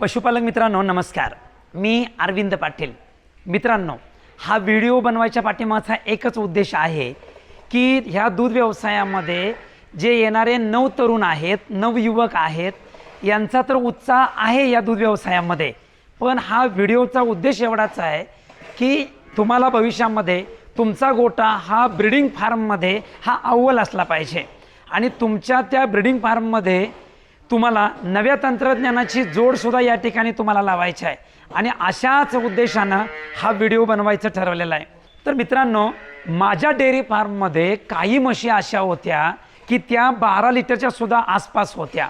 पशुपालक मित्रांनो नमस्कार. मी अरविंद पाटील. मित्रांनो हा व्हिडिओ बनवायच्या पाठीमागचा एकच उद्देश आहे की ह्या दूध व्यवसायामध्ये जे येणारे नव तरुण आहेत नवयुवक आहेत यांचा तर उत्साह आहे या दूध व्यवसायामध्ये. पण हा व्हिडिओचा उद्देश एवढाच आहे की तुम्हाला भविष्यामध्ये तुमचा गोटा हा ब्रिडिंग फार्ममध्ये हा अव्वल असला पाहिजे. आणि तुमच्या त्या ब्रिडिंग फार्ममध्ये तुम्हाला नव्या तंत्रज्ञानाची जोडसुद्धा या ठिकाणी तुम्हाला लावायची आहे. आणि अशाच उद्देशानं हा व्हिडिओ बनवायचं ठरवलेला आहे. तर मित्रांनो माझ्या डेअरी फार्ममध्ये काही म्हशी अशा होत्या की त्या बारा लिटरच्या सुद्धा आसपास होत्या.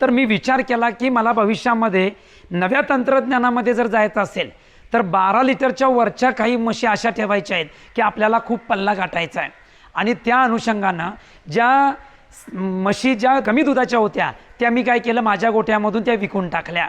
तर मी विचार केला की मला भविष्यामध्ये नव्या तंत्रज्ञानामध्ये जर जायचं असेल तर बारा लिटरच्या वरच्या काही म्हशी अशा ठेवायच्या आहेत की आपल्याला खूप पल्ला गाठायचा आहे. आणि त्या अनुषंगानं ज्या म्हशी ज्या कमी दुधाच्या होत्या त्या मी काय केलं माझ्या गोठ्यामधून त्या विकून टाकल्या.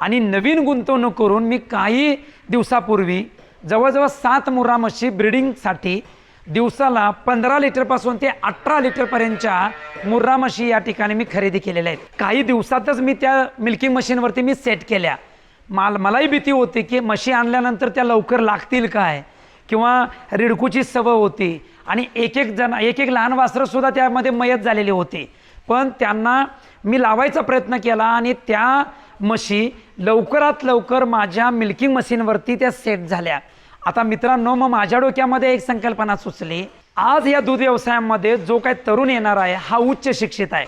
आणि नवीन गुंतवणूक करून मी काही दिवसापूर्वी जवळजवळ सात मुर्रा म्हशी ब्रिडिंगसाठी दिवसाला पंधरा लिटरपासून ते अठरा लिटरपर्यंतच्या मुर्रा म्हशी या ठिकाणी मी खरेदी केलेल्या आहेत. काही दिवसातच मी त्या मिल्किंग मशीनवरती मी सेट केल्या. माल मलाही भीती होती की म्हशी आणल्यानंतर त्या लवकर लागतील काय? किंवा रिडकूची सवय होती. आणि एक एक जण एक एक लहान वासरंसुद्धा त्यामध्ये मयत झालेले होते. पण त्यांना मी लावायचा प्रयत्न केला आणि त्या म्हशी लवकरात लवकर माझ्या मिल्किंग मशीनवरती त्या सेट झाल्या. आता मित्रांनो मग माझ्या डोक्यामध्ये एक संकल्पना सुचली. आज या दूध व्यवसायामध्ये जो काही तरुण येणार आहे हा उच्च शिक्षित आहे.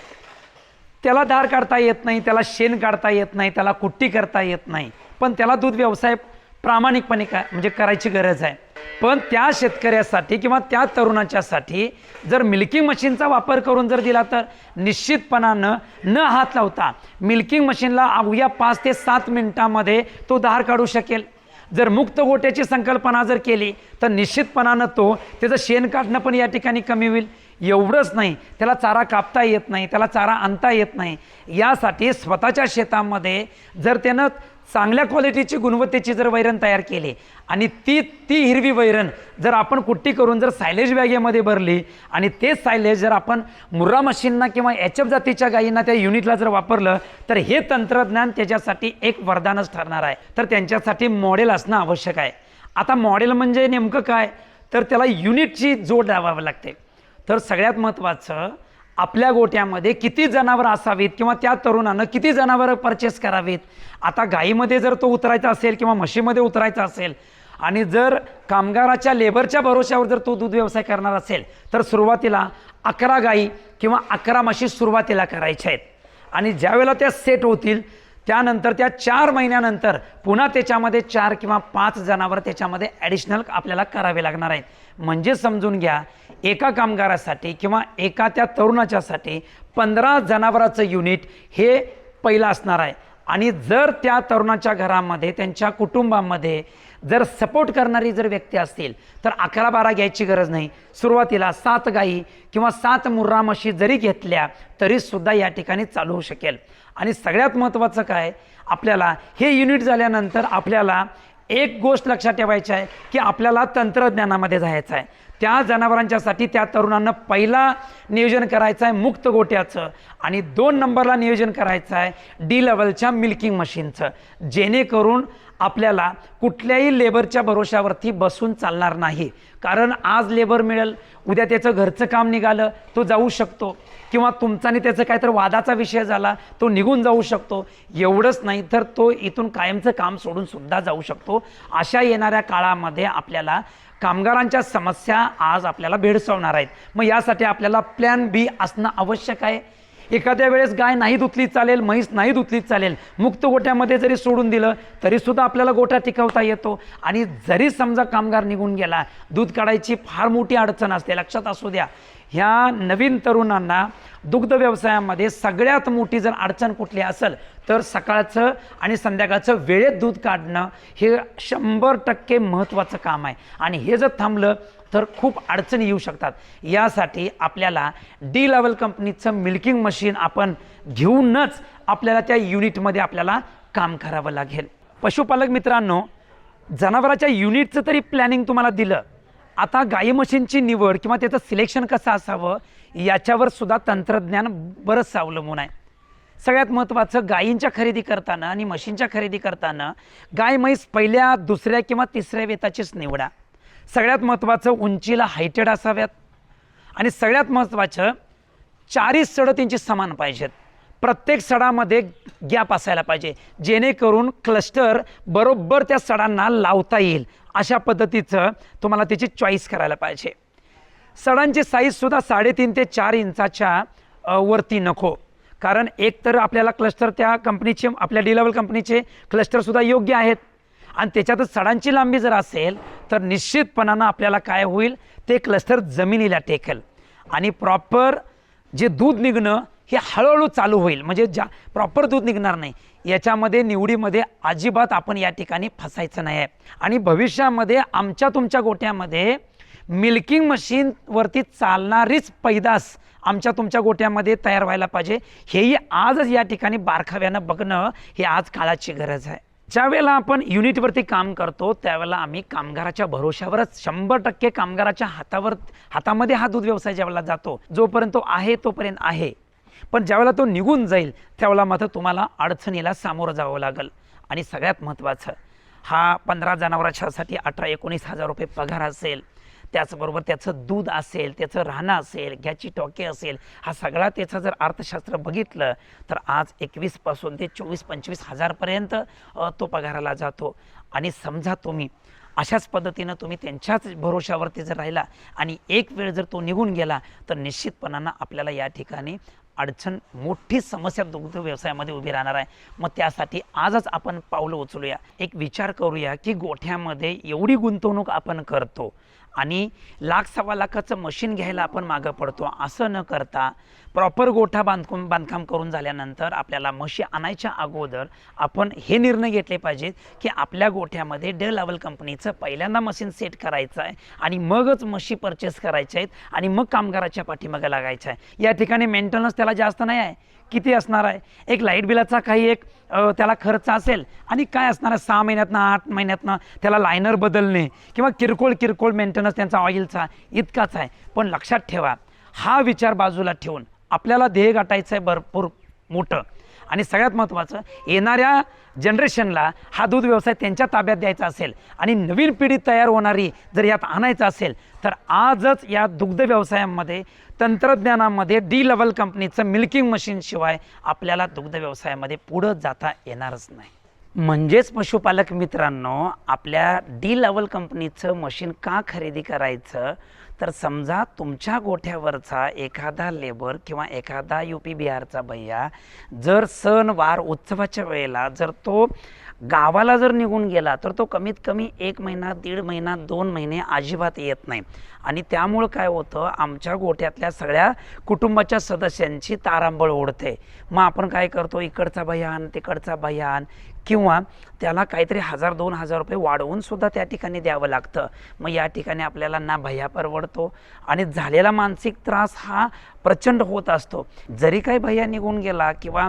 त्याला धार काढता येत नाही त्याला शेण काढता येत नाही त्याला कुट्टी करता येत नाही. पण त्याला दूध व्यवसाय प्रामाणिकपणे का म्हणजे करायची गरज आहे. पण त्या शेतकऱ्यासाठी किंवा त्या तरुणाच्यासाठी जर मिल्किंग मशीनचा वापर करून जर दिला तर निश्चितपणानं न हात लावता मिल्किंग मशीनला अवघ्या पाच ते सात मिनिटामध्ये तो धार काढू शकेल. जर मुक्त गोट्याची संकल्पना जर केली तर निश्चितपणानं तो त्याचं शेण काढणं पण या ठिकाणी कमी होईल. एवढंच नाही त्याला चारा कापता येत नाही त्याला चारा आणता येत नाही. यासाठी स्वतःच्या शेतामध्ये जर त्यानं चांगल्या क्वालिटीची गुणवत्तेची जर वैरण तयार केली आणि ती ती हिरवी वैरण जर आपण कुट्टी करून जर सायलेज बॅगेमध्ये भरली आणि ते सायलेज जर आपण मुर्रा मशीनना किंवा एच एफ जातीच्या गायींना त्या युनिटला जर वापरलं तर हे तंत्रज्ञान त्याच्यासाठी एक वरदानच ठरणार आहे. तर त्यांच्यासाठी मॉडेल असणं आवश्यक आहे. आता मॉडेल म्हणजे नेमकं काय? तर त्याला युनिटची जोड लावावी लागते. तर सगळ्यात महत्त्वाचं आपल्या गोट्यामध्ये किती जनावरं असावीत किंवा त्या तरुणानं किती जनावरं परचेस करावीत? आता गाईमध्ये जर तो उतरायचा असेल किंवा म्हशीमध्ये उतरायचा असेल आणि जर कामगाराच्या लेबरच्या भरोश्यावर जर तो दूध व्यवसाय करणार असेल तर सुरुवातीला अकरा गाई किंवा अकरा म्हशी सुरुवातीला करायच्या आहेत. आणि ज्यावेळेला त्या सेट होतील त्यानंतर त्या चार महिन्यानंतर पुन्हा त्याच्यामध्ये चार किंवा पाच जनावर त्याच्यामध्ये ॲडिशनल आपल्याला करावे लागणार आहेत. म्हणजे समजून घ्या एका कामगारासाठी किंवा एका त्या तरुणाच्यासाठी पंधरा जनावराचं युनिट हे पहिलं असणार आहे. आणि जर त्या तरुणाच्या घरामध्ये त्यांच्या कुटुंबामध्ये जर सपोर्ट करणारी जर व्यक्ती असतील तर अकरा बारा घ्यायची गरज नाही. सुरुवातीला सात गाई किंवा सात मुर्रा म्हशी जरी घेतल्या तरीसुद्धा या ठिकाणी चालू होऊ शकेल. आणि सगळ्यात महत्त्वाचं काय? आपल्याला हे युनिट झाल्यानंतर आपल्याला एक गोष्ट लक्षात ठेवायची आहे की आपल्याला तंत्रज्ञानामध्ये जायचं आहे. त्या जनावरांच्यासाठी त्या तरुणांना पहिला नियोजन करायचं आहे मुक्त गोट्याचं. आणि दोन नंबरला नियोजन करायचं आहे डी लेवलच्या मिल्किंग मशीनचं जेणेकरून आपल्याला कुठल्याही लेबरच्या भरोशावरती बसून चालणार नाही. कारण आज लेबर मिळेल उद्या त्याचं घरचं काम निघालं तो जाऊ शकतो. किंवा तुमचा आणि त्याचं काहीतरी वादाचा विषय झाला तो निघून जाऊ शकतो. एवढंच नाही तर तो इथून कायमचं काम सोडून सुद्धा जाऊ शकतो. अशा येणाऱ्या काळामध्ये आपल्याला कामगारांच्या समस्या आज आपल्याला भेडसावणार आहेत. मग यासाठी आपल्याला प्लॅन बी असणं आवश्यक आहे. एखाद्या वेळेस गाय नाही धुतली चालेल म्हैस नाही धुतली चालेल मुक्त गोट्यामध्ये जरी सोडून दिलं तरीसुद्धा आपल्याला गोठा टिकवता येतो. आणि जरी समजा कामगार निघून गेला दूध काढायची फार मोठी अडचण असते लक्षात असू द्या. ह्या नवीन तरुणांना दुग्ध व्यवसायामध्ये सगळ्यात मोठी जर अडचण कुठली असेल तर सकाळचं आणि संध्याकाळचं वेळेत दूध काढणं हे शंभर टक्के महत्त्वाचं काम आहे. आणि हे जर थांबलं तर खूप अडचणी येऊ शकतात. यासाठी आपल्याला डी लेवल कंपनीचं मिल्किंग मशीन आपण घेऊनच आपल्याला त्या युनिटमध्ये आपल्याला काम करावं लागेल. पशुपालक मित्रांनो जनावराच्या युनिटचं तरी प्लॅनिंग तुम्हाला दिलं. आता गाई म्हशींची निवड किंवा त्याचं सिलेक्शन कसं असावं याच्यावर सुद्धा तंत्रज्ञान बरंचसं अवलंबून आहे. सगळ्यात महत्त्वाचं गायींच्या खरेदी करताना आणि म्हशींच्या खरेदी करताना गाय म्हैस पहिल्या दुसऱ्या किंवा तिसऱ्या वेताचीच निवडा. सगळ्यात महत्त्वाचं उंचीला हायटेड असाव्यात. आणि सगळ्यात महत्त्वाचं चारही सडं त्यांची समान पाहिजेत. प्रत्येक सडामध्ये गॅप असायला पाहिजे. जेणेकरून क्लस्टर बरोबर त्या सडांना लावता येईल. अशा पद्धतीचं तुम्हाला त्याची चॉईस करायला पाहिजे. सडांची साईजसुद्धा साडेतीन ते चार इंचाच्या वरती नको. कारण एक तर आपल्याला क्लस्टर त्या कंपनीचे आपल्या डी लेवल कंपनीचे क्लस्टरसुद्धा योग्य आहेत. आणि त्याच्यातच सडांची लांबी जर असेल तर निश्चितपणानं आपल्याला काय होईल? ते क्लस्टर जमिनीला टेकेल. आणि प्रॉपर जे दूध निघणं हे हळूहळू चालू होईल. म्हणजे ज्या प्रॉपर दूध निघणार नाही. याच्यामध्ये निवडीमध्ये अजिबात आपण या ठिकाणी फसायचं नाही आहे आणि भविष्यामध्ये आमच्या तुमच्या गोट्यामध्ये मिल्किंग मशीनवरती चालणारीच पैदास आमच्या तुमच्या गोट्यामध्ये तयार व्हायला पाहिजे. हेही आजच या ठिकाणी बारखाव्यानं बघणं हे आज काळाची गरज आहे. ज्यावेळेला आपण युनिटवरती काम करतो त्यावेळेला आम्ही कामगाराच्या भरोश्यावरच शंभर टक्के कामगाराच्या हातावर हातामध्ये हा दूध व्यवसाय ज्यावेळेला जातो जोपर्यंत तो आहे तोपर्यंत आहे. पण ज्यावेळेला तो निघून जाईल त्यावेळेला मात्र तुम्हाला अडचणीला सामोरं जावं लागेल. आणि सगळ्यात महत्त्वाचं हा पंधरा जनावराच्यासाठी अठरा एकोणीस हजार रुपये पगार असेल. त्याचबरोबर त्याचं दूध असेल त्याचं राहणं असेल घ्याची टॉके असेल हा सगळा त्याचं जर अर्थशास्त्र बघितलं तर आज एकवीसपासून ते चोवीस पंचवीस हजारपर्यंत तो पगाराला जातो. आणि समजा तुम्ही अशाच पद्धतीनं तुम्ही त्यांच्याच भरोशावरती जर राहिला आणि एक वेळ जर तो निघून गेला तर निश्चितपणानं आपल्याला या ठिकाणी अडचण मोठी समस्या दुग्ध व्यवसायामध्ये उभी राहणार आहे. मग त्यासाठी आजच आपण पावलं उचलूया. एक विचार करूया की गोठ्यामध्ये एवढी गुंतवणूक आपण करतो आणि लाख सव्वा लाखाचं मशीन घ्यायला आपण मागं पडतो. असं न करता प्रॉपर गोठा बांधकाम बांधकाम करून झाल्यानंतर आपल्याला म्हशी आणायच्या अगोदर आपण हे निर्णय घेतले पाहिजेत की आपल्या गोठ्यामध्ये डे लेवल कंपनीचं पहिल्यांदा मशीन सेट करायचं आहे आणि मगच म्हशी परचेस करायच्या आहेत आणि मग कामगाराच्या पाठीमागे लागायचं आहे. या ठिकाणी मेंटेनन्स त्याला जास्त नाही आहे. किती असणार आहे? एक लाइट बिलाचा काही एक त्याला खर्च असेल आणि काय असणार आहे? सहा महिन्यातनं आठ महिन्यातनं त्याला लायनर बदलणे किंवा किरकोळ किरकोळ मेंटेन मेंटेनन्स त्यांचा ऑइलचा इतकाच आहे. पण लक्षात ठेवा हा विचार बाजूला ठेवून आपल्याला ध्येय गाठायचं आहे भरपूर मोठं. आणि सगळ्यात महत्त्वाचं येणाऱ्या जनरेशनला हा दूध व्यवसाय त्यांच्या ताब्यात द्यायचा असेल आणि नवीन पिढी तयार होणारी जर यात आणायचं असेल तर आजच या दुग्ध व्यवसायामध्ये तंत्रज्ञानामध्ये डी लेवल कंपनीचं मिल्किंग मशीनशिवाय आपल्याला दुग्ध व्यवसायामध्ये पुढं जाता येणारच नाही. म्हणजेच पशुपालक मित्रांनो आपल्या डी लेवल कंपनीचं मशीन का खरेदी करायचं? तर समजा तुमच्या गोठ्यावरचा एखादा लेबर किंवा एखादा यू पी बिहारचा भैया जर सण वार उत्सवाच्या वेळेला जर तो गावाला जर निघून गेला तर तो कमीत कमी एक महिना दीड महिना दोन महिने अजिबात येत नाही. आणि त्यामुळं काय होतं आमच्या गोठ्यातल्या सगळ्या कुटुंबाच्या सदस्यांची तारांबळ ओढते. मग आपण काय करतो इकडचा भयान तिकडचा भयान किंवा त्याला काहीतरी हजार दोन हजार रुपये वाढवून सुद्धा त्या ठिकाणी द्यावं लागतं. मग या ठिकाणी आपल्याला ना भया परवडतो आणि झालेला मानसिक त्रास हा प्रचंड होत असतो. जरी काही भैया निघून गेला किंवा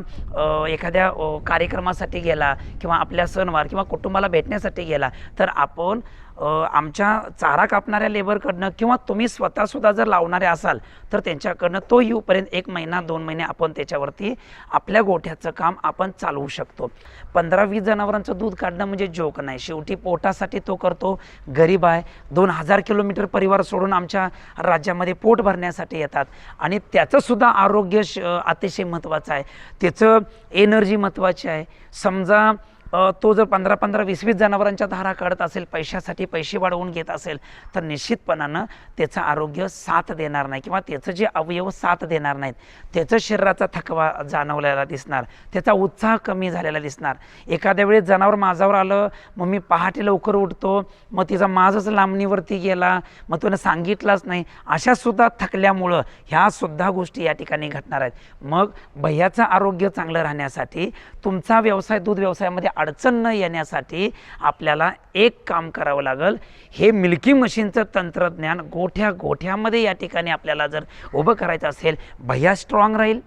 एखाद्या कार्यक्रमासाठी गेला किंवा आपल्या सणवार किंवा कुटुंबाला भेटण्यासाठी गेला तर आपण आमच्या चारा कापणाऱ्या लेबरकडनं किंवा तुम्ही स्वतःसुद्धा जर लावणारे असाल तर त्यांच्याकडनं तो येऊपर्यंत एक महिना दोन महिने आपण त्याच्यावरती आपल्या गोठ्याचं काम आपण चालवू शकतो. पंधरा वीस जनावरांचं दूध काढणं म्हणजे जोक नाही. शेवटी पोटासाठी तो करतो. गरीब आहे. दोन हजार किलोमीटर परिवार सोडून आमच्या राज्यामध्ये पोट भरण्यासाठी येतात. आणि त्याचंसुद्धा आरोग्य श अतिशय महत्त्वाचं आहे. त्याचं एनर्जी महत्त्वाची आहे. समजा तो जर पंधरा पंधरा वीस वीस जनावरांच्या धारा काढत असेल पैशासाठी पैसे वाढवून घेत असेल तर निश्चितपणानं त्याचं आरोग्य साथ देणार नाही किंवा त्याचं जे अवयव साथ देणार नाहीत त्याचं शरीराचा थकवा जाणवलेला दिसणार त्याचा उत्साह कमी झालेला दिसणार. एखाद्या वेळेस जनावर माझावर आलं मग मी पहाटे लवकर उठतो मग तिचा माझच लांबणीवरती गेला मग त्यानं सांगितलाच नाही अशा सुद्धा थकल्यामुळं ह्या सुद्धा गोष्टी या ठिकाणी घडणार आहेत. मग भैयाचं आरोग्य चांगलं राहण्यासाठी तुमचा व्यवसाय दूध व्यवसायामध्ये अडचण न येण्यासाठी आपल्याला एक काम करावं लागेल. हे मिल्की मशीनचं तंत्रज्ञान गोठ्या गोठ्यामध्ये या ठिकाणी आपल्याला जर उभं करायचं असेल भैया स्ट्रॉंग राहील.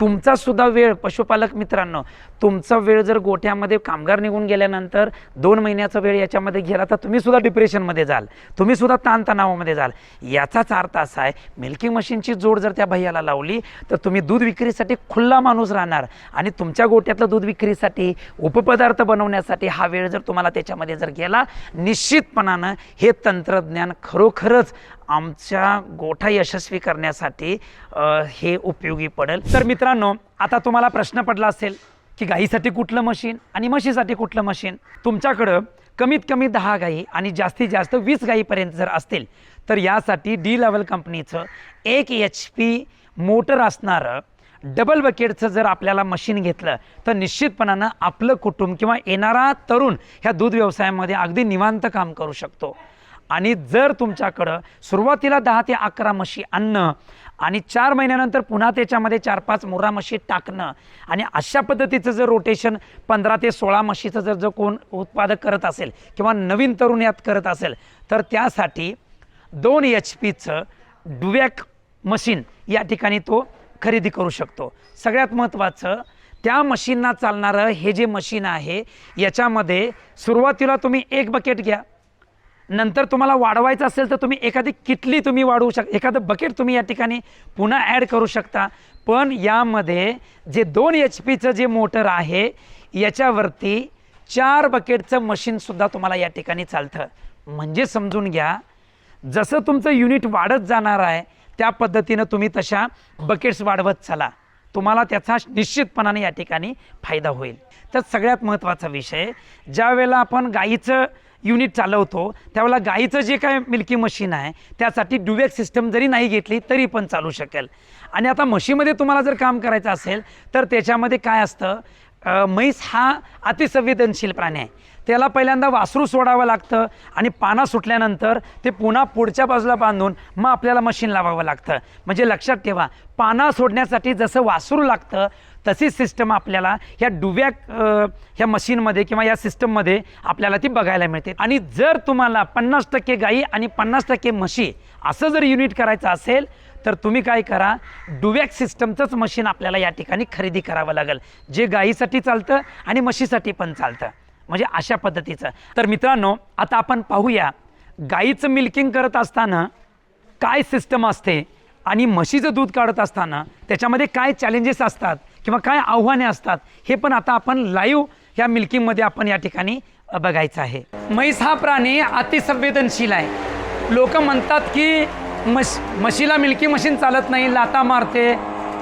तुमचा सुद्धा वेळ पशुपालक मित्रांनो तुमचा वेळ जर गोठ्यामध्ये कामगार निघून गेल्यानंतर दोन महिन्याचा वेळ याच्यामध्ये गेला तर तुम्ही सुद्धा डिप्रेशनमध्ये जाल. तुम्ही सुद्धा ताणतणावामध्ये जाल. याचाच अर्थ असा आहे मिल्किंग मशीनची जोड जर त्या भैयाला लावली तर तुम्ही दूध विक्रीसाठी खुल्ला माणूस राहणार. आणि तुमच्या गोट्यातलं दूध विक्रीसाठी उपपदार्थ बनवण्यासाठी हा वेळ जर तुम्हाला त्याच्यामध्ये जर गेला निश्चितपणानं हे तंत्रज्ञान खरोखरच आमच्या गोठा यशस्वी करण्यासाठी हे उपयोगी पडेल. तर मित्रांनो आता तुम्हाला प्रश्न पडला असेल की गाईसाठी कुठलं मशीन आणि म्हशीसाठी कुठलं मशीन? तुमच्याकडं कमीत कमी दहा गाई आणि जास्तीत जास्त वीस गाईपर्यंत जर असतील तर यासाठी डी लेवल कंपनीचं एक एच पी मोटर असणारं डबल बकेटचं जर आपल्याला मशीन घेतलं तर निश्चितपणानं आपलं कुटुंब किंवा येणारा तरुण ह्या दूध व्यवसायामध्ये अगदी निवांत काम करू शकतो. आणि जर तुमच्याकडं सुरुवातीला दहा ते अकरा म्हशी आणणं आणि चार महिन्यानंतर पुन्हा त्याच्यामध्ये चार पाच मुर्रा म्हशी टाकणं आणि अशा पद्धतीचं जर रोटेशन पंधरा ते सोळा म्हशीचं जर जर कोण उत्पादक करत असेल किंवा नवीन तरुण यात करत असेल तर त्यासाठी दोन एच पीचं डुवॅक मशीन या ठिकाणी तो खरेदी करू शकतो. सगळ्यात महत्त्वाचं त्या मशीनना चालणारं हे जे मशीन आहे याच्यामध्ये सुरुवातीला तुम्ही एक बकेट घ्या. नंतर तुम्हाला वाढवायचं असेल तर तुम्ही एखादी किटली तुम्ही वाढवू शक एखादं बकेट तुम्ही या ठिकाणी पुन्हा ॲड करू शकता. पण यामध्ये जे दोन एच पीचं जे मोटर आहे याच्यावरती चार बकेटचं मशीनसुद्धा तुम्हाला या ठिकाणी चालतं. म्हणजे समजून घ्या जसं तुमचं युनिट वाढत जाणार आहे त्या पद्धतीनं तुम्ही तशा बकेट्स वाढवत चला. तुम्हाला त्याचा निश्चितपणाने या ठिकाणी फायदा होईल. तर सगळ्यात महत्त्वाचा विषय ज्या वेळेला आपण गाईचं युनिट चालवतो त्यावेळेला गाईचं जे काय मिल्की मशीन आहे त्यासाठी ड्युवेक सिस्टम जरी नाही घेतली तरी पण चालू शकेल. आणि आता म्हशीमध्ये तुम्हाला जर काम करायचं असेल तर त्याच्यामध्ये काय असतं? म्हैस हा अतिसंवेदनशील प्राणी आहे. त्याला पहिल्यांदा वासरू सोडावं लागतं आणि पाना सुटल्यानंतर ते पुन्हा पुढच्या बाजूला बांधून मग आपल्याला मशीन लावावं लागतं. म्हणजे लक्षात ठेवा पाना सोडण्यासाठी जसं वासरू लागतं तशीच सिस्टम आपल्याला ह्या डुव्याक ह्या मशीनमध्ये किंवा या सिस्टममध्ये आपल्याला ती बघायला मिळते. आणि जर तुम्हाला पन्नास टक्के गाई आणि पन्नास टक्के म्हशी असं जर युनिट करायचं असेल तर तुम्ही काय करा डुवॅक सिस्टमचंच मशीन आपल्याला या ठिकाणी खरेदी करावं लागेल. जे गाईसाठी चालतं आणि म्हशीसाठी पण चालतं. म्हणजे अशा पद्धतीचं. तर मित्रांनो आता आपण पाहूया गाईचं मिल्किंग करत असताना काय सिस्टम असते आणि म्हशीचं दूध काढत असताना त्याच्यामध्ये काय चॅलेंजेस असतात किंवा काय आव्हाने असतात हे पण आता आपण लाईव्ह ह्या मिल्किंगमध्ये आपण या ठिकाणी बघायचं आहे. म्हैस हा प्राणी अतिसंवेदनशील आहे. लोक म्हणतात की मश म्हशीला मिल्की मशीन चालत नाही लाता मारते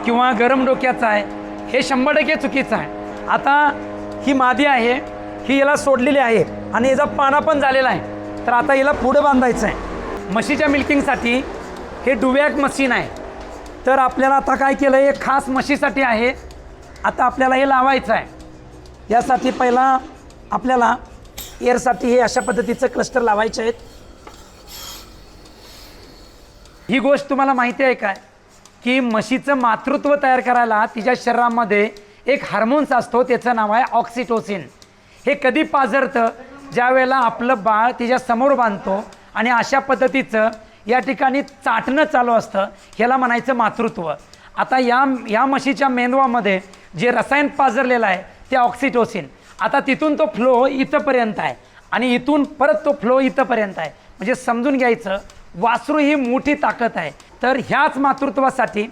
किंवा गरम डोक्याचं आहे हे शंभर टक्के चुकीचं आहे. आता ही मादी आहे ही याला सोडलेली आहे आणि याचा पाना पण झालेला आहे. तर आता याला पुढं बांधायचं आहे म्हशीच्या मिल्किंगसाठी हे डुव्याक मशीन आहे. तर आपल्याला आता काय केलं हे खास म्हशीसाठी आहे. आता आपल्याला हे लावायचं आहे यासाठी पहिला आपल्याला एअरसाठी हे अशा पद्धतीचं क्लस्टर लावायचे आहेत. ही गोष्ट तुम्हाला माहिती आहे काय? की म्हशीचं मातृत्व तयार करायला तिच्या शरीरामध्ये एक हार्मोन्स असतो त्याचं नाव आहे ऑक्सिटोसिन हे कधी पाझरतं ज्या वेळेला आपलं बाळ तिच्या समोर बांधतो आणि अशा पद्धतीचं या ठिकाणी चाटणं चालू असतं ह्याला म्हणायचं मातृत्व. आता या या म्हशीच्या मेंदवामध्ये जे रसायन पाझरलेलं आहे ते ऑक्सिटोसिन आता तिथून तो फ्लो इथंपर्यंत आहे आणि इथून परत तो फ्लो इथंपर्यंत आहे. म्हणजे समजून घ्यायचं वासरू ही मोठी ताकद आहे. तर ह्याच मातृत्वासाठी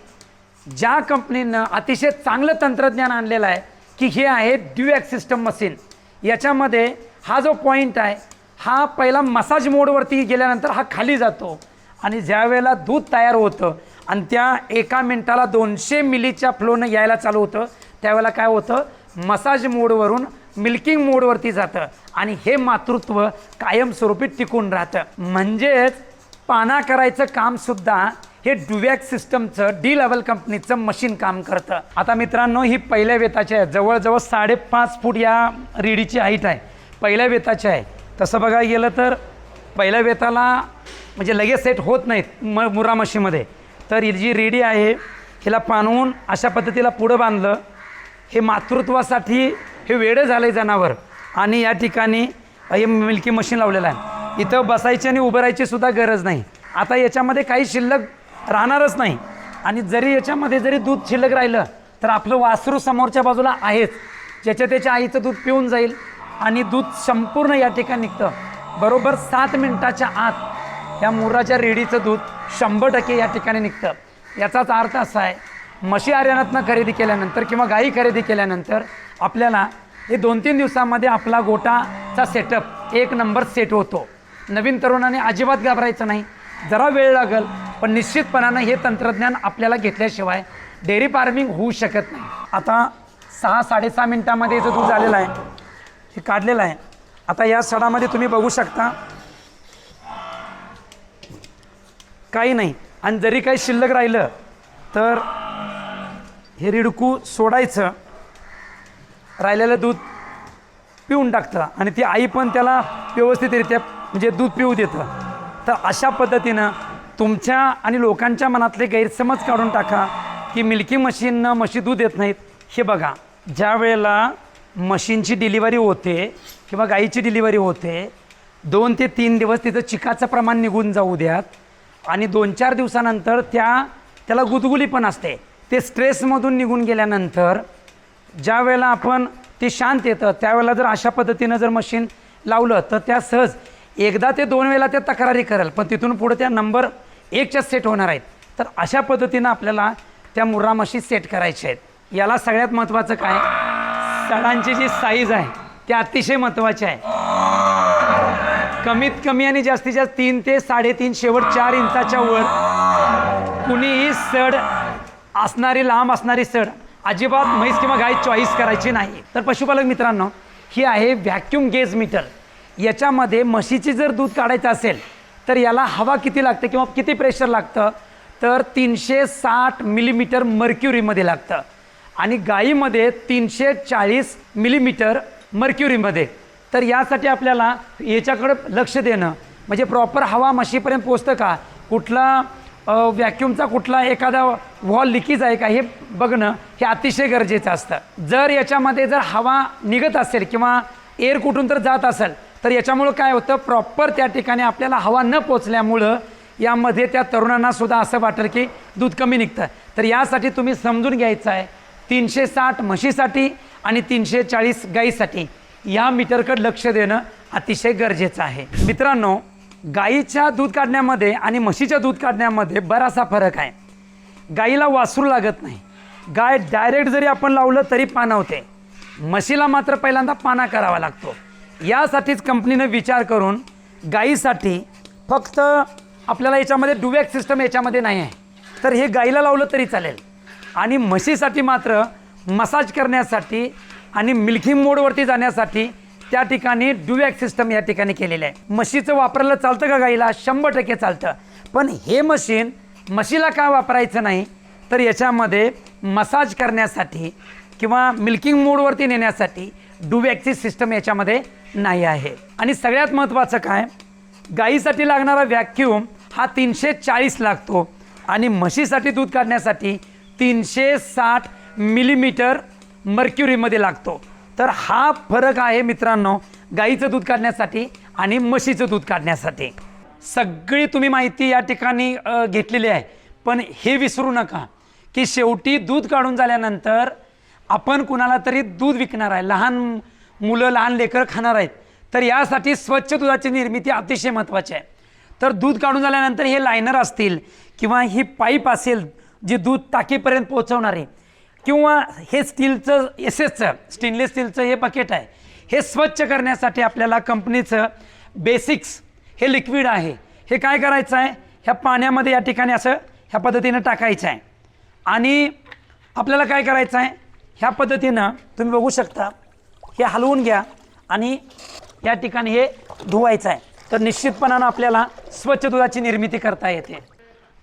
ज्या कंपनीनं अतिशय चांगलं तंत्रज्ञान आणलेलं आहे की हे आहे ड्युएक्स सिस्टम मशीन याच्यामध्ये हा जो पॉईंट आहे हा पहिला मसाज मोडवरती गेल्यानंतर हा खाली जातो आणि ज्यावेळेला दूध तयार होतं आणि त्या एका मिनटाला दोनशे मिलीच्या फ्लोनं यायला चालू होतं त्यावेळेला काय होतं? मसाज मोडवरून मिल्किंग मोडवरती जातं आणि हे मातृत्व कायमस्वरूपी टिकून राहतं. म्हणजेच पाना करायचं कामसुद्धा हे डुवॅक सिस्टमचं डी लेवल कंपनीचं मशीन काम करतं. आता मित्रांनो ही पहिल्या वेताची आहे. जवळजवळ साडेपाच फूट या रेडीची हाईट आहे. पहिल्या वेताची आहे. तसं बघायला गेलं तर पहिल्या वेताला म्हणजे लगेच सेट होत नाहीत म मुरा मशीमध्ये तर ही जी रेडी आहे हिला पाणवून अशा पद्धतीला पुढं बांधलं. हे मातृत्वासाठी हे वेडं झालं आहे जनावर. आणि या ठिकाणी हे मिल्की मशीन लावलेलं आहे. इथं बसायची आणि उभं राहायची सुद्धा गरज नाही. आता याच्यामध्ये काही शिल्लक राहणारच नाही. आणि जरी याच्यामध्ये जरी दूध शिल्लक राहिलं तर आपलं वासरू समोरच्या बाजूला आहेच. ज्याच्या त्याच्या आईचं दूध पिऊन जाईल आणि दूध संपूर्ण या ठिकाणी निघतं. बरोबर सात मिनटाच्या आत या मुराच्या रेडीचं दूध शंभर टक्के या ठिकाणी निघतं. याचाच अर्थ असा आहे म्हशी आर्यानातनं खरेदी केल्यानंतर किंवा गाई खरेदी केल्यानंतर आपल्याला हे दोन तीन दिवसामध्ये आपला गोटाचा सेटअप एक नंबर सेट होतो. नवीन तरुणाने अजिबात घाबरायचं नाही. जरा वेळ लागेल पण निश्चितपणानं हे तंत्रज्ञान आपल्याला घेतल्याशिवाय डेअरी फार्मिंग होऊ शकत नाही. आता सहा साडेसहा मिनटामध्ये याचं दूध आलेलं आहे हे काढलेलं आहे. आता या सडामध्ये तुम्ही बघू शकता काही नाही. आणि जरी काही शिल्लक राहिलं तर हे रिडकू सोडायचं. राहिलेलं दूध पिऊन टाकतं. आणि ती आई पण त्याला व्यवस्थितरित्या म्हणजे दूध पिऊ देतं. तर अशा पद्धतीनं तुमच्या आणि लोकांच्या मनातले गैरसमज काढून टाका की मिल्की मशीननं म्हशी दूध देत नाहीत. हे बघा ज्या वेळेला मशीनची डिलिव्हरी होते किंवा गाईची डिलिव्हरी होते दोन ते तीन दिवस तिचं चिकाचं प्रमाण निघून जाऊ द्यात आणि दोन चार दिवसानंतर त्या त्याला गुदगुली पण असते. ते स्ट्रेसमधून निघून गेल्यानंतर ज्या वेळेला आपण ते शांत येतं त्यावेळेला जर अशा पद्धतीनं जर मशीन लावलं तर त्या सहज एकदा ते दोन वेळेला त्या तक्रारी करेल पण तिथून पुढे त्या नंबर एकच्या सेट होणार आहेत. तर अशा पद्धतीनं आपल्याला त्या मुर्रा मशी सेट करायच्या आहेत. याला सगळ्यात महत्त्वाचं काय? सडांची जी साईज आहे ती अतिशय महत्त्वाची आहे. कमीत कमी आणि जास्तीत जास्त तीन ते साडेतीन शेवट चार इंचाच्या वर कुणीही सड असणारी लांब असणारी सड अजिबात म्हैस किंवा गाय चॉईस करायची नाही. तर पशुपालक मित्रांनो ही आहे व्हॅक्युम गेज मीटर याच्यामध्ये म्हशीची जर दूध काढायचं असेल तर याला हवा किती लागते किंवा किती प्रेशर लागतं? तर तीनशे साठ मिलीमीटर मर्क्युरीमध्ये लागतं. आणि गाईमध्ये तीनशे चाळीस मिलीमीटर मर्क्युरीमध्ये तर यासाठी आपल्याला याच्याकडं लक्ष देणं म्हणजे प्रॉपर हवा म्हशीपर्यंत पोचतं का? कुठला व्हॅक्यूमचा कुठला एखादा वॉल लिकेज आहे का हे बघणं हे अतिशय गरजेचं असतं. जर याच्यामध्ये जर हवा निघत असेल किंवा एअर कुठून तर जात असेल तर याच्यामुळं काय होतं प्रॉपर त्या ठिकाणी आपल्याला हवा न पोचल्यामुळं यामध्ये त्या तरुणांना सुद्धा असं वाटेल की दूध कमी निघतं तर यासाठी तुम्ही समजून घ्यायचं आहे तीनशे साठ म्हशीसाठी आणि तीनशे चाळीस गाईसाठी या मीटरकडे लक्ष देणं अतिशय गरजेचं आहे. मित्रांनो गाईच्या दूध काढण्यामध्ये आणि म्हशीच्या दूध काढण्यामध्ये बरासा फरक आहे. गाईला वासरू लागत नाही. गाय डायरेक्ट जरी आपण लावलं तरी पाणवते म्हशीला मात्र पहिल्यांदा पाना करावा लागतो. यासाठीच कंपनीनं विचार करून गाईसाठी फक्त आपल्याला याच्यामध्ये डुवॅक सिस्टम याच्यामध्ये नाही आहे. तर हे गाईला लावलं तरी चालेल. आणि म्हशीसाठी मात्र मसाज करण्यासाठी आणि मिल्किंग मोडवरती जाण्यासाठी त्या ठिकाणी डुवॅक सिस्टम या ठिकाणी केलेलं आहे. म्हशीचं वापरायला चालतं का गाईला? शंभर टक्के चालतं. पण हे मशीन म्हशीला का वापरायचं नाही? तर याच्यामध्ये मसाज करण्यासाठी किंवा मिल्किंग मोडवरती नेण्यासाठी डुवॅकची सिस्टम याच्यामध्ये नाही आहे. आणि सगळ्यात महत्त्वाचं काय? गाईसाठी लागणारा व्हॅक्यूम हा तीनशे चाळीस लागतो आणि म्हशीसाठी दूध काढण्यासाठी तीनशे साठ मिलीमीटर मर्क्युरीमध्ये लागतो. तर हा फरक आहे मित्रांनो गाईचं दूध काढण्यासाठी आणि म्हशीचं दूध काढण्यासाठी. सगळी तुम्ही माहिती या ठिकाणी घेतलेली आहे. पण हे विसरू नका की शेवटी दूध काढून झाल्यानंतर आपण कुणाला तरी दूध विकणार आहे लहान मुलं लहान लेकरं खाणार आहेत तर यासाठी स्वच्छ दुधाची निर्मिती अतिशय महत्त्वाची आहे. तर दूध काढून झाल्यानंतर हे लायनर असतील किंवा ही पाईप असेल जी दूध टाकीपर्यंत पोहोचवणारे किंवा हे स्टीलचं एस एसचं स्टेनलेस स्टीलचं हे बकेट आहे हे स्वच्छ करण्यासाठी आपल्याला कंपनीचं बेसिक्स हे लिक्विड आहे. हे काय करायचं आहे? ह्या पाण्यामध्ये या ठिकाणी असं ह्या पद्धतीनं टाकायचं आहे. आणि आपल्याला काय करायचं आहे? ह्या पद्धतीनं तुम्ही बघू शकता हे हलवून घ्या आणि या ठिकाणी हे धुवायचं आहे. तर निश्चितपणानं आपल्याला स्वच्छ दुधाची निर्मिती करता येते.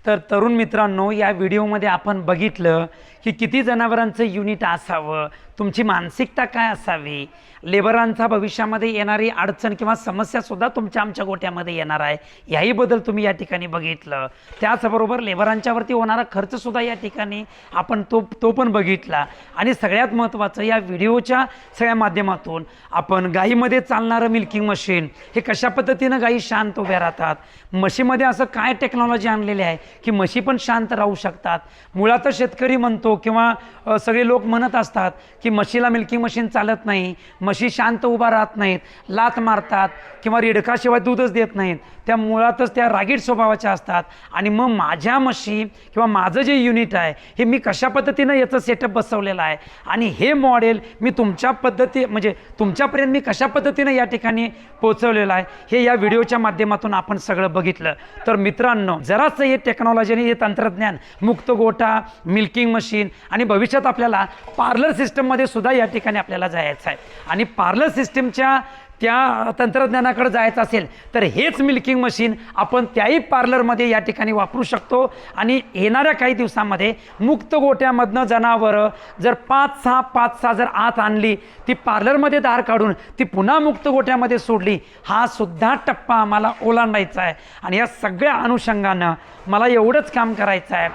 तर तरुण मित्रांनो या व्हिडिओमध्ये आपण बघितलं की किती जनावरांचं युनिट असावं? तुमची मानसिकता काय असावी? लेबरांचा भविष्यामध्ये येणारी अडचण किंवा समस्यासुद्धा तुमच्या आमच्या गोट्यामध्ये येणार आहे. याही बदल तुम्ही या ठिकाणी बघितलं. त्याचबरोबर लेबरांच्यावरती होणारा खर्चसुद्धा या ठिकाणी आपण तो तो पण बघितला. आणि सगळ्यात महत्त्वाचं या व्हिडिओच्या सगळ्या माध्यमातून आपण गाईमध्ये चालणारं मिल्किंग मशीन हे कशा पद्धतीनं गाई शांत उभ्या राहतात? म्हशीमध्ये असं काय टेक्नॉलॉजी आणलेली आहे की म्हशी पण शांत राहू शकतात? मुळातच शेतकरी म्हणतो किंवा सगळे लोक म्हणत असतात की म्हशीला मिल्किंग मशीन चालत नाही म्हशी शांत उभा राहत नाहीत लात मारतात किंवा रेडकाशिवाय दूधच देत नाहीत. त्या मुळातच त्या रागीट स्वभावाच्या असतात. आणि मग माझ्या म्हशी किंवा माझं जे युनिट आहे हे मी कशा पद्धतीनं याचं सेटअप बसवलेलं आहे? आणि हे मॉडेल मी तुमच्या पद्धती म्हणजे तुमच्यापर्यंत मी कशा पद्धतीनं या ठिकाणी पोहोचवलेलं आहे हे या व्हिडिओच्या माध्यमातून आपण सगळं बघितलं. तर मित्रांनो जरासं हे टेक्नॉलॉजी आणि हे तंत्रज्ञान मुक्त गोठा मिल्किंग मशीन आणि भविष्यात आपल्याला पार्लर सिस्टममध्ये सुद्धा या ठिकाणी आपल्याला जायचं आहे. आणि पार्लर सिस्टमच्या त्या तंत्रज्ञानाकडे जायचं असेल तर हेच मिल्किंग मशीन आपण त्याही पार्लरमध्ये या ठिकाणी वापरू शकतो. आणि येणाऱ्या काही दिवसामध्ये मुक्त गोट्यामधनं जनावरं जर पाच सहा पाच सहा जर आत आणली ती पार्लरमध्ये दार काढून ती पुन्हा मुक्त गोट्यामध्ये सोडली हा सुद्धा टप्पा आम्हाला ओलांडायचा आहे. आणि या सगळ्या अनुषंगानं मला एवढंच काम करायचं आहे.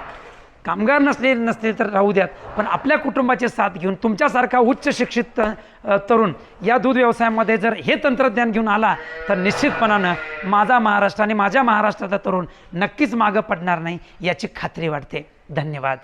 कामगार नसले नसले तर राहू द्यात. पण आपल्या कुटुंबाचे साथ घेऊन तुमच्यासारखा उच्च शिक्षित तरुण या दूध व्यवसायामध्ये जर हे तंत्रज्ञान घेऊन आला तर निश्चितपणानं माझा महाराष्ट्र आणि माझ्या महाराष्ट्राचा तरुण नक्कीच मागं पडणार नाही याची खात्री वाटते. धन्यवाद.